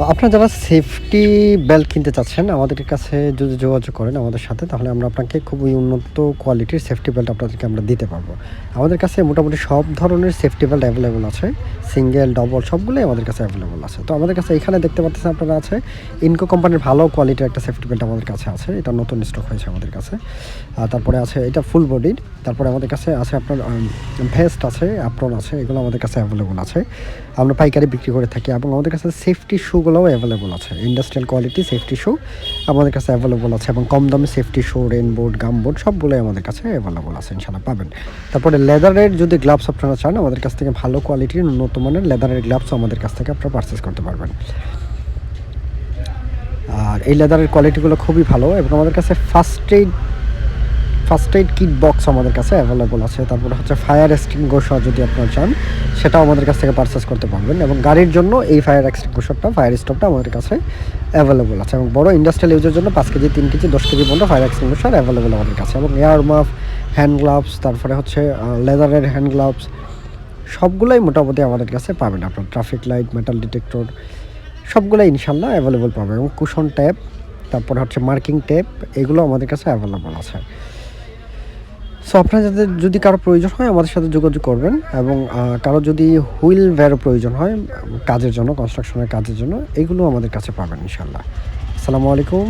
আপনারা যারা safety belt কিনতে চাচ্ছেন, আমাদের কাছে যদি যোগাযোগ করেন আমাদের সাথে, তাহলে আমরা আপনাকে খুবই উন্নত কোয়ালিটির সেফটি বেল্ট আপনাদেরকে আমরা দিতে পারব। আমাদের কাছে মোটামুটি সব ধরনের সেফটি বেল্ট অ্যাভেলেবল আছে। সিঙ্গেল ডবল সবগুলোই আমাদের কাছে অ্যাভেলেবল আছে। তো আমাদের কাছে এখানে দেখতে পাচ্ছেন আপনারা আছে ইনকো কোম্পানির ভালো কোয়ালিটির একটা সেফটি বেল্ট আমাদের কাছে আছে। এটা নতুন স্টক হয়েছে আমাদের কাছে। তারপরে আছে, এটা ফুল বডির তারপরে আমাদের কাছে আছে আপনার ভেস্ট আছে অ্যাপ্রন আছে, এগুলো আমাদের কাছে অ্যাভেলেবল আছে। আমরা পাইকারি বিক্রি করে থাকি এবং আমাদের কাছে সেফটি শুগুলোও অ্যাভেলেবল আছে। ইন্ডাস্ট্রিয়াল কোয়ালিটি সেফটি শু আমাদের কাছে অ্যাভেলেবল আছে এবং কম দামে সেফটি শু রেনবোর্ড গামবোর্ড সবগুলোই আমাদের কাছে অ্যাভেলেবল আছে ইনশাল্লাহ পাবেন। তারপরে লেদারের যদি গ্লাভস আপনারা চান, আমাদের কাছ থেকে ভালো কোয়ালিটির উন্নত মানের লেদারের গ্লাভসও আমাদের কাছ থেকে আপনারা পারচেস করতে পারবেন। আর এই লেদারের কোয়ালিটিগুলো খুবই ভালো এবং আমাদের কাছে first aid first aid kit box আমাদের কাছে অ্যাভেলেবল আছে। তারপরে হচ্ছে ফায়ার এক্সটিংগুশার যদি আপনারা চান, সেটাও আমাদের কাছ থেকে পারচেস করতে পারবেন এবং গাড়ির জন্য এই ফায়ার এক্সটিংগুশারটা ফায়ার স্টোভটা আমাদের কাছে অ্যাভেলেবল আছে এবং বড় ইন্ডাস্ট্রিয়াল ইউজের জন্য পাঁচ কেজি, তিন কেজি, দশ কেজি পর্যন্ত ফায়ার এক্সটিংগুশার অ্যাভেলেবল আমাদের কাছে এবং এয়ার মাফ হ্যান্ড গ্লাভস তারপরে হচ্ছে লেদারের হ্যান্ড গ্লাভস সবগুলোই মোটামুটি আমাদের কাছে পাবেন আপনার। ট্রাফিক লাইট মেটাল ডিটেক্টর সবগুলোই ইনশাল্লাহ অ্যাভেলেবল পাবেন এবং কুশন ট্যাপ তারপরে হচ্ছে মার্কিং টেপ এগুলো আমাদের কাছে অ্যাভেলেবল আছে। সো আপনার যাদের যদি কারও প্রয়োজন হয়, আমাদের সাথে যোগাযোগ করবেন এবং কারও যদি হুইল ভ্যারও প্রয়োজন হয়, কাজের জন্য কনস্ট্রাকশনের কাজের জন্য, এগুলো আমাদের কাছে পাবেন ইনশাল্লাহ আসসালামু আলাইকুম।